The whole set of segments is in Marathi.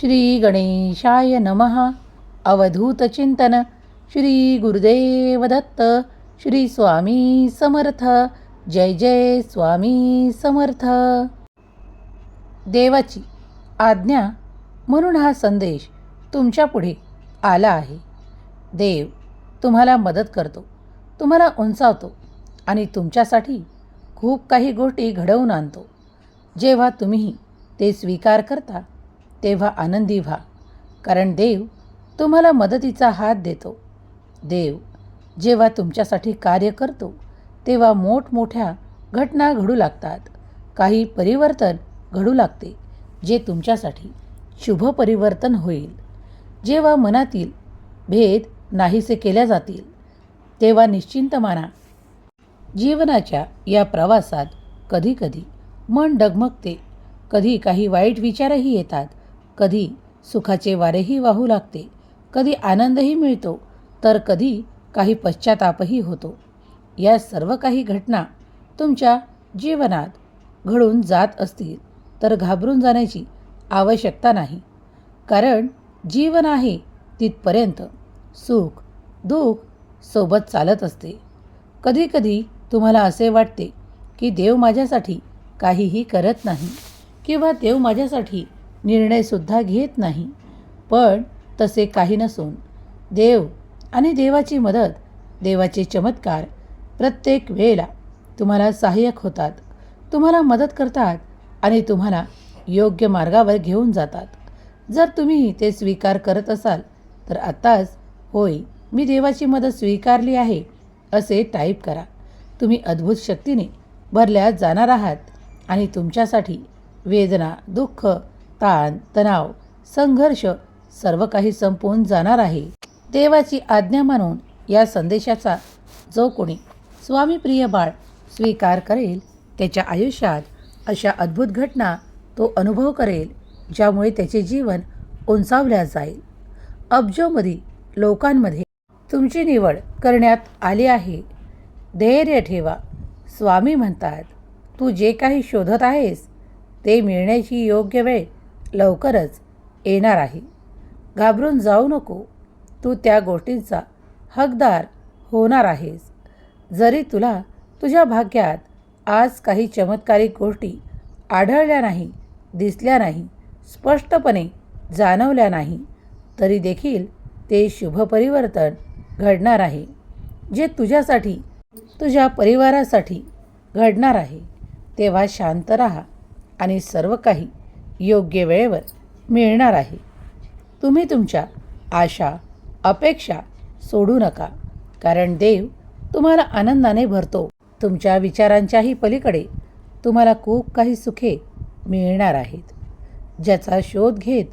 श्री गणेशाय नमः अवधूतचिंतन श्री गुरुदेव दत्त। श्री स्वामी समर्थ। जय जय स्वामी समर्थ। देवाची आज्ञा म्हणून हा संदेश तुमच्यापुढे आला आहे. देव तुम्हाला मदत करतो तुम्हाला उंचावतो आणि तुमच्यासाठी खूप काही गोष्टी घडवून आणतो. जेव्हा तुम्ही ते स्वीकार करता तेव्हा आनंदी व्हा कारण देव तुम्हाला मदतीचा हात देतो. देव जेव्हा तुमच्यासाठी कार्य करतो तेव्हा मोठमोठ्या घटना घडू लागतात. काही परिवर्तन घडू लागते जे तुमच्यासाठी शुभ परिवर्तन होईल. जेव्हा मनातील भेद नाहीसे केल्या जातील तेव्हा निश्चिंत माना. जीवनाच्या या प्रवासात कधीकधी मन डगमगते कधी काही वाईट विचारही येतात. कधी सुखाचे वारेही वाहू लागते कधी आनंदही मिळतो तर कधी काही पश्चातापही होतो. या सर्व काही घटना तुमच्या जीवनात घडून जात असतील तर घाबरून जाण्याची आवश्यकता नाही. कारण जीवन आहे तिथपर्यंत सुख दुःख सोबत चालत असते. कधीकधी तुम्हाला असे वाटते की देव माझ्यासाठी काहीही करत नाही किंवा देव माझ्यासाठी निर्णयसुद्धा घेत नाही. पण तसे काही नसून देव आणि देवाची मदत देवाचे चमत्कार प्रत्येक वेळेला तुम्हाला सहाय्यक होतात. तुम्हाला मदत करतात आणि तुम्हाला योग्य मार्गावर घेऊन जातात. जर तुम्ही ते स्वीकार करत असाल तर आत्ताच होय मी देवाची मदत स्वीकारली आहे असे टाईप करा. तुम्ही अद्भुत शक्तीने भरल्या जाणार आहात आणि तुमच्यासाठी वेदना दुःख ताण तणाव संघर्ष सर्व काही संपवून जाणार आहे. देवाची आज्ञा मानून या संदेशाचा जो कोणी स्वामीप्रिय बाळ स्वीकार करेल त्याच्या आयुष्यात अशा अद्भुत घटना तो अनुभव करेल ज्यामुळे त्याचे जीवन उंचावल्या जाईल. अब्जोमध्ये लोकांमध्ये तुमची निवड करण्यात आली आहे. धैर्य ठेवा. स्वामी म्हणतात तू जे काही शोधत आहेस ते मिळण्याची योग्य वेळ लवकरच येणार आहे. घाबरून जाऊ नको. तू त्या गोष्टींचा हकदार होणार आहेस. जरी तुला तुझ्या भाग्यात आज काही चमत्कारिक गोष्टी आढळल्या नाही दिसल्या नाही स्पष्टपणे जाणवल्या नाही तरी देखील ते शुभ परिवर्तन घडणार आहे जे तुझ्यासाठी तुझ्या परिवारासाठी घडणार आहे. तेव्हा शांत राहा आणि सर्व काही योग्य वेळेवर मिळणार आहे. तुम्ही तुमच्या आशा अपेक्षा सोडू नका. कारण देव तुम्हाला आनंदाने भरतो. तुमच्या विचारांच्याही पलीकडे तुम्हाला खूप काही सुखे मिळणार आहेत. ज्याचा शोध घेत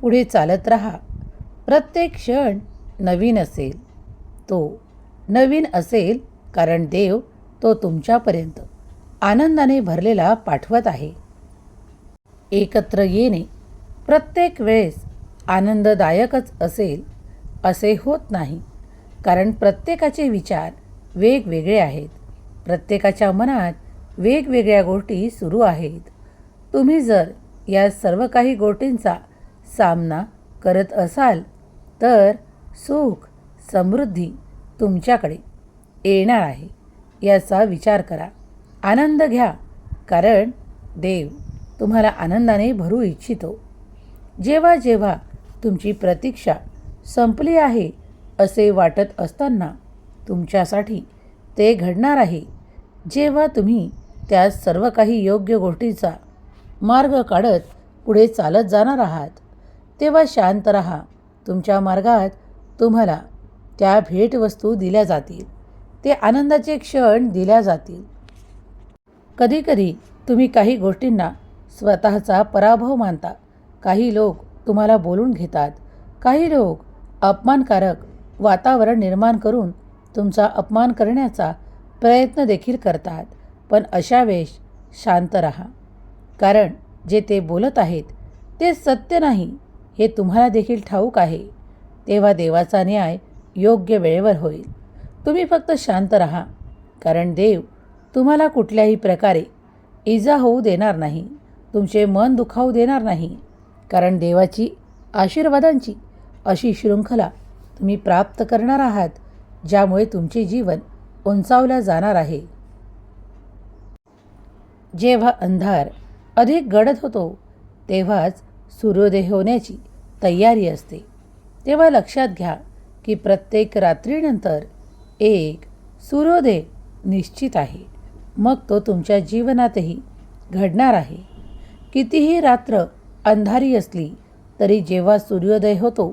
पुढे चालत राहा. प्रत्येक क्षण नवीन असेल. तो नवीन असेल कारण देव तो तुमच्यापर्यंत आनंदाने भरलेला पाठवत आहे. एकत्र येणे प्रत्येक वेळेस आनंददायकच असेल असे होत नाही. कारण प्रत्येकाचे विचार वेगवेगळे आहेत. प्रत्येकाच्या मनात वेगवेगळ्या गोष्टी सुरू आहेत. तुम्ही जर या सर्व काही गोष्टींचा सामना करत असाल तर सुख समृद्धी तुमच्याकडे येणार आहे. याचा विचार करा. आनंद घ्या. कारण देव तुम्हाला आनंदाने भरू इच्छितो. जेव्हा जेव्हा तुमची प्रतीक्षा संपली आहे असे वाटत असताना तुमच्यासाठी ते घडणार आहे. जेव्हा तुम्ही त्या सर्व काही योग्य गोष्टीचा मार्ग काढत पुढे चालत जाणार आहात तेव्हा शांत राहा. तुमच्या मार्गात तुम्हाला त्या भेटवस्तू दिल्या जातील. ते आनंदाचे क्षण दिल्या जातील. कधीकधी तुम्ही काही गोष्टींना स्वतःचा पराभव मानता. काही लोक तुम्हाला बोलून घेतात. काही लोक अपमानकारक वातावरण निर्माण करून तुमचा अपमान करण्याचा प्रयत्न देखील करतात. पण अशा वेळेस शांत राहा. कारण जे ते बोलत आहेत ते सत्य नाही हे तुम्हाला देखील ठाऊक आहे. तेव्हा देवाचा न्याय योग्य वेळेवर होईल. तुम्ही फक्त शांत राहा. कारण देव तुम्हाला कुठल्याही प्रकारे इजा होऊ देणार नाही. तुमचे मन दुखावू देणार नाही. कारण देवाची आशीर्वादांची अशी शृंखला तुम्ही प्राप्त करणार आहात ज्यामुळे तुमचे जीवन उंचावल्या जाणार आहे. जेव्हा अंधार अधिक गडद होतो तेव्हाच सूर्योदय होण्याची तयारी असते. तेव्हा लक्षात घ्या की प्रत्येक रात्रीनंतर एक सूर्योदय निश्चित आहे. मग तो तुमच्या जीवनातही घडणार आहे. कितीही रात्र अंधारी असली तरी जेव्हा सूर्योदय होतो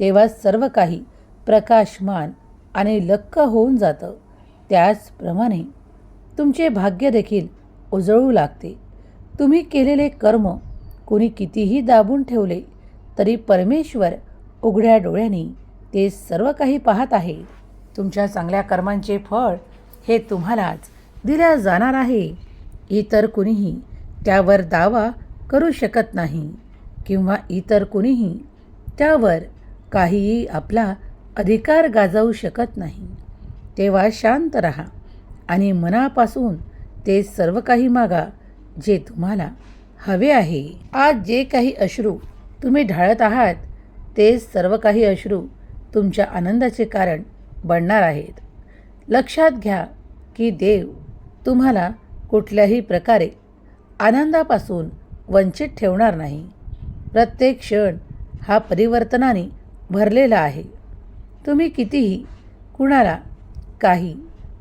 तेव्हा सर्व काही प्रकाशमान आणि लक्क होऊन जातं. त्याचप्रमाणे तुमचे भाग्य देखील उजळू लागते. तुम्ही केलेले कर्म कोणी कितीही दाबून ठेवले तरी परमेश्वर उघड्या डोळ्यांनी ते सर्व काही पाहत आहे. तुमच्या चांगल्या कर्मांचे फळ हे तुम्हालाच दिल्या जाणार आहे. इतर कुणीही त्यावर दावा करू शकत नाही किंवा इतर कुणीही त्यावर काहीही आपला अधिकार गाजवू शकत नाही. तेव्हा शांत रहा आणि मनापासून ते सर्व काही मागा जे तुम्हाला हवे आहे. आज जे काही अश्रू तुम्ही ढाळत आहात ते सर्व काही अश्रू तुमच्या आनंदाचे कारण बनणार आहेत. लक्षात घ्या की देव तुम्हाला कुठल्याही प्रकारे आनंदापासून वंचित ठेवणार नाही. प्रत्येक क्षण हा परिवर्तनाने भरलेला आहे. तुम्ही कितीही कुणाला काही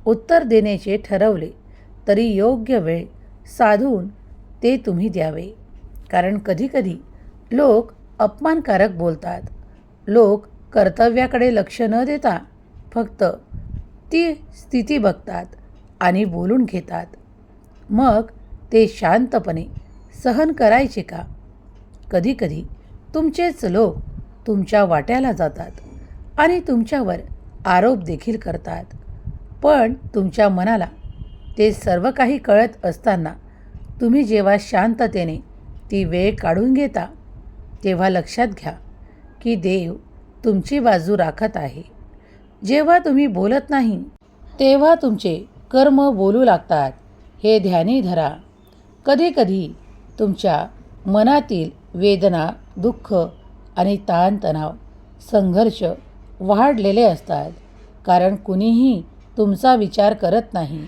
उत्तर देण्याचे ठरवले तरी योग्य वेळ साधून ते तुम्ही द्यावे. कारण कधीकधी लोक अपमानकारक बोलतात. लोक कर्तव्याकडे लक्ष न देता फक्त ती स्थिती बघतात आणि बोलून घेतात. मग ते शांतपणे सहन करायचे का? कधीकधी तुमचेच लोक तुमच्या वाट्याला जातात आणि तुमच्यावर आरोप देखील करतात. पण तुमच्या मनाला ते सर्व काही कळत असताना तुम्ही जेव्हा शांततेने ती वेळ काढून घेता तेव्हा लक्षात घ्या की देव तुमची बाजू राखत आहे. जेव्हा तुम्ही बोलत नाही तेव्हा तुमचे कर्म बोलू लागतात. हे ध्यानी धरा. कधीकधी तुमच्या मनातील वेदना दुःख आणि ताणतणाव संघर्ष वाढलेले असतात. कारण कुणीही तुमचा विचार करत नाही.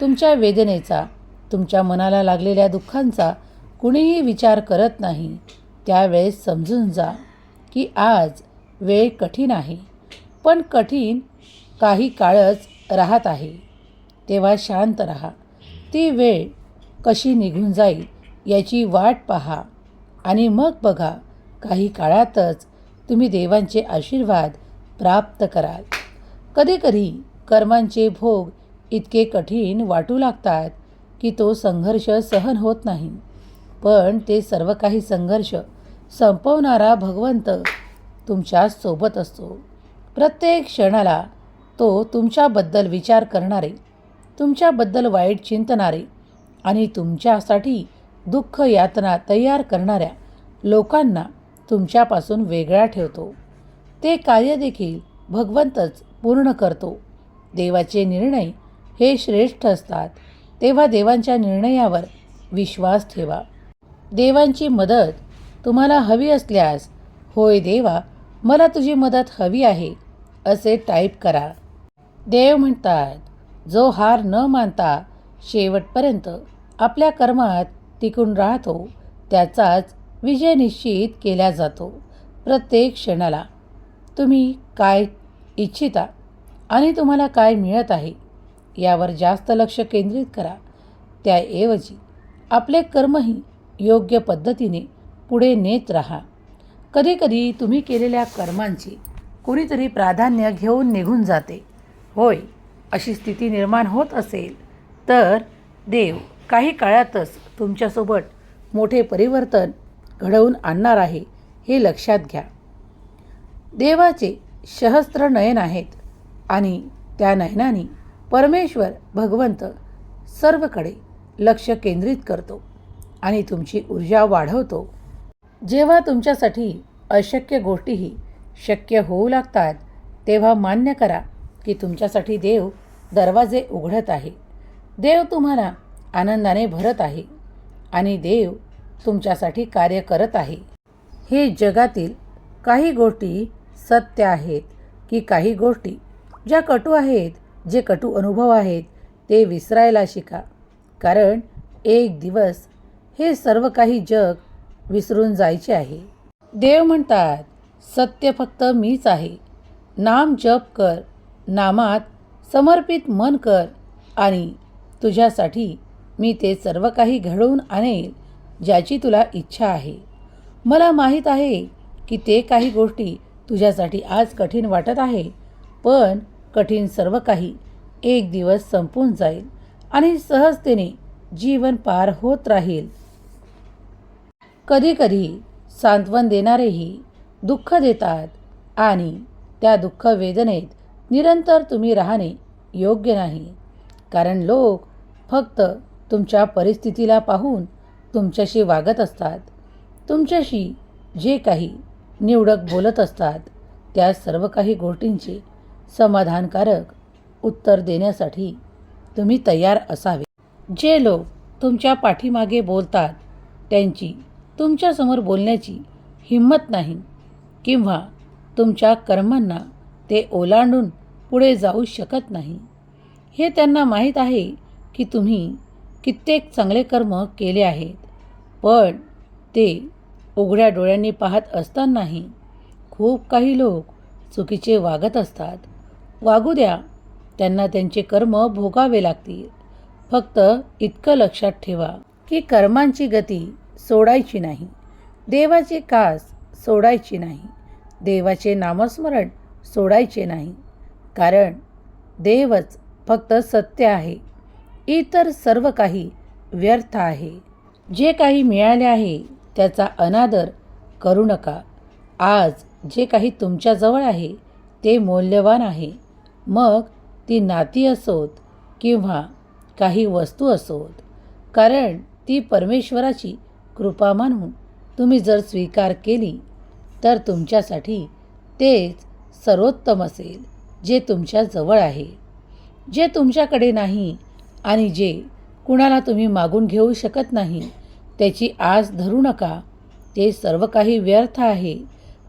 तुमच्या वेदनेचा तुमच्या मनाला लागलेल्या दुःखांचा कुणीही विचार करत नाही. त्यावेळेस समजून जा की आज वेळ कठीण आहे. पण कठीण काही काळच राहत आहे. तेव्हा शांत राहा. ती वेळ कशी निघून जाईल? याची वाट पहा आणि मग बघा काही काळातच तुम्ही देवांचे आशीर्वाद प्राप्त कराल. कधीकधी कर्मांचे भोग इतके कठीण वाटू लागतात की तो संघर्ष सहन होत नाही. पण ते सर्व काही संघर्ष संपवणारा भगवंत तुमच्यासोबत असतो. प्रत्येक क्षणाला तो तुमच्याबद्दल विचार करणारे तुमच्याबद्दल वाईट चिंतणारे आणि तुमच्यासाठी दुःख यातना तयार करणाऱ्या लोकांना तुमच्यापासून वेगळा ठेवतो. ते कार्यदेखील भगवंतच पूर्ण करतो. देवाचे निर्णय हे श्रेष्ठ असतात. तेव्हा देवांच्या निर्णयावर विश्वास ठेवा. देवांची मदत तुम्हाला हवी असल्यास होय देवा मला तुझी मदत हवी आहे असे टाईप करा. देव म्हणतात जो हार न मानता शेवटपर्यंत आपल्या कर्मात टिकून राहतो त्याचाच विजय निश्चित केला जातो प्रत्येक क्षणाला. तुम्ही काय इच्छिता आणि तुम्हाला काय मिळत आहे यावर जास्त लक्ष केंद्रित करा. त्याऐवजी आपले कर्मही योग्य पद्धतीने पुढे नेत राहा. कधीकधी तुम्ही केलेल्या कर्मांची कुणीतरी प्राधान्य घेऊन निघून जाते. होय अशी स्थिती निर्माण होत असेल तर देव काही काळातच तुमच्यासोबत मोठे परिवर्तन घडवून आणणार आहे हे लक्षात घ्या. देवाचे सहस्त्र नयन आहेत आणि त्या नयनाने परमेश्वर भगवंत सर्वकडे लक्ष केंद्रित करतो आणि तुमची ऊर्जा वाढवतो. जेव्हा तुमच्यासाठी अशक्य गोष्टीही शक्य होऊ लागतात तेव्हा मान्य करा की तुमच्यासाठी देव दरवाजे उघडत आहे. देव तुम्हाला आनंदाने भरत आहे आणि देव तुमच्यासाठी कार्य करत आहे. हे जगातील काही गोष्टी सत्य आहेत की काही गोष्टी ज्या कटू आहेत जे कटू अनुभव आहेत ते विसरायला शिका. कारण एक दिवस हे सर्व काही जग विसरून जायचे आहे. देव म्हणतात सत्य फक्त मीच आहे. नाम जप कर नामात समर्पित मन कर आणि तुझ्यासाठी मी ते सर्व काही घडवून आणेल ज्याची तुला इच्छा आहे. मला माहीत आहे की ते काही गोष्टी तुझ्यासाठी आज कठीण वाटत आहे पण कठीण सर्व काही एक दिवस संपून जाईल आणि सहजतेने जीवन पार होत राहील. कधीकधी सांत्वन देणारेही दुःख देतात आणि त्या दुःख वेदनेत निरंतर तुम्ही राहणे योग्य नाही कारण लोक फक्त तुमच्या परिस्थितीला पाहून तुमच्याशी वागत असतात. तुमच्याशी जे काही निवडक बोलत असतात त्या सर्व काही गोष्टींचे समाधानकारक उत्तर देण्यासाठी तुम्ही तयार असावे. जे लोक तुमच्या पाठीमागे बोलतात त्यांची तुमच्यासमोर बोलण्याची हिंमत नाही किंवा तुमच्या कर्मांना ते ओलांडून पुढे जाऊ शकत नाही. हे त्यांना माहीत आहे की तुम्ही कित्येक चांगले कर्म केले आहेत. पण ते उघड्या डोळ्यांनी पाहत असतानाही खूप काही लोक चुकीचे वागत असतात. वागू द्या त्यांना त्यांचे कर्म भोगावे लागतील. फक्त इतकं लक्षात ठेवा की कर्मांची गती सोडायची नाही. देवाची कास सोडायची नाही. देवाचे नामस्मरण सोडायचे नाही. कारण देवच फक्त सत्य आहे. इतर सर्व काही व्यर्थ आहे. जे काही मिळाले आहे त्याचा अनादर करू नका. आज जे काही तुमच्याजवळ आहे ते मौल्यवान आहे. मग ती नाती असोत किंवा काही वस्तू असोत. कारण ती परमेश्वराची कृपा मानून तुम्ही जर स्वीकार केली तर तुमच्यासाठी तेच सर्वोत्तम असेल जे तुमच्याजवळ आहे. जे तुमच्याकडे नाही आणि जे कुणाला तुम्ही मागून घेऊ शकत नाही त्याची आज धरू नका. ते सर्व काही व्यर्थ आहे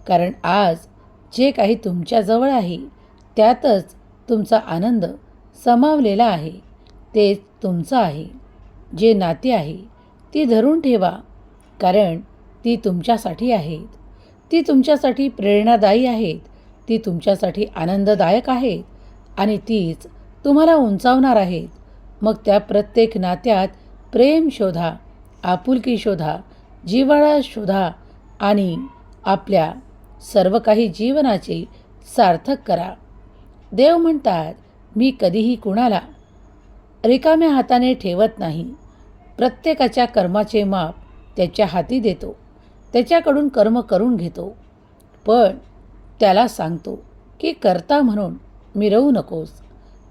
कारण आज जे काही तुमच्याजवळ आहे त्यातच तुमचा आनंद समावलेला आहे. तेच तुमचं आहे. जे नाती आहे ती धरून ठेवा कारण ती तुमच्यासाठी आहेत. ती तुमच्यासाठी प्रेरणादायी आहेत. ती तुमच्यासाठी आनंददायक आहेत. आणि तीच तुम्हाला उंचावणार आहेत. मग त्या प्रत्येक नात्यात प्रेम शोधा आपुलकी शोधा जिव्हाळा शोधा आणि आपल्या सर्व काही जीवनाचे सार्थक करा. देव म्हणतात मी कधीही कुणाला रिकाम्या हाताने ठेवत नाही. प्रत्येकाच्या कर्माचे माप त्याच्या हाती देतो. त्याच्याकडून कर्म करून घेतो. पण त्याला सांगतो की करता म्हणून मिरवू नकोस.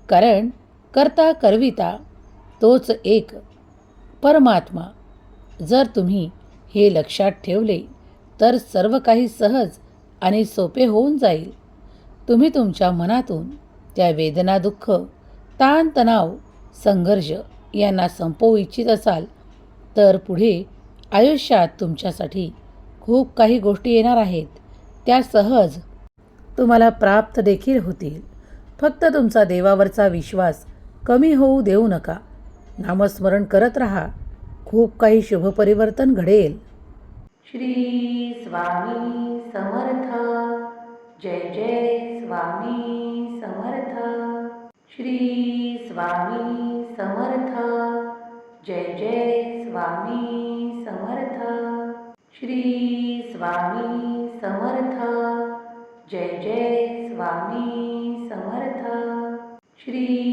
कारण करता करविता तोच एक परमात्मा. जर तुम्ही हे लक्षात ठेवले तर सर्व काही सहज आणि सोपे होऊन जाईल. तुम्ही तुमच्या मनातून त्या वेदना दुःख ताणतणाव संघर्ष यांना संपवू इच्छित असाल तर पुढे आयुष्यात तुमच्यासाठी खूप काही गोष्टी येणार आहेत. त्या सहज तुम्हाला प्राप्त देखील होतील. फक्त तुमचा देवावरचा विश्वास कमी होऊ देऊ नका. नामस्मरण करत राहा. खूप काही शुभपरिवर्तन घडेल. श्री स्वामी समर्थ. जय जय स्वामी समर्थ. श्री स्वामी समर्थ. जय जय स्वामी समर्थ. श्री स्वामी समर्थ. जय जय स्वामी समर्थ. श्री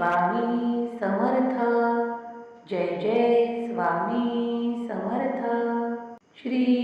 स्वामी समर्थ. जय जय स्वामी समर्थ. श्री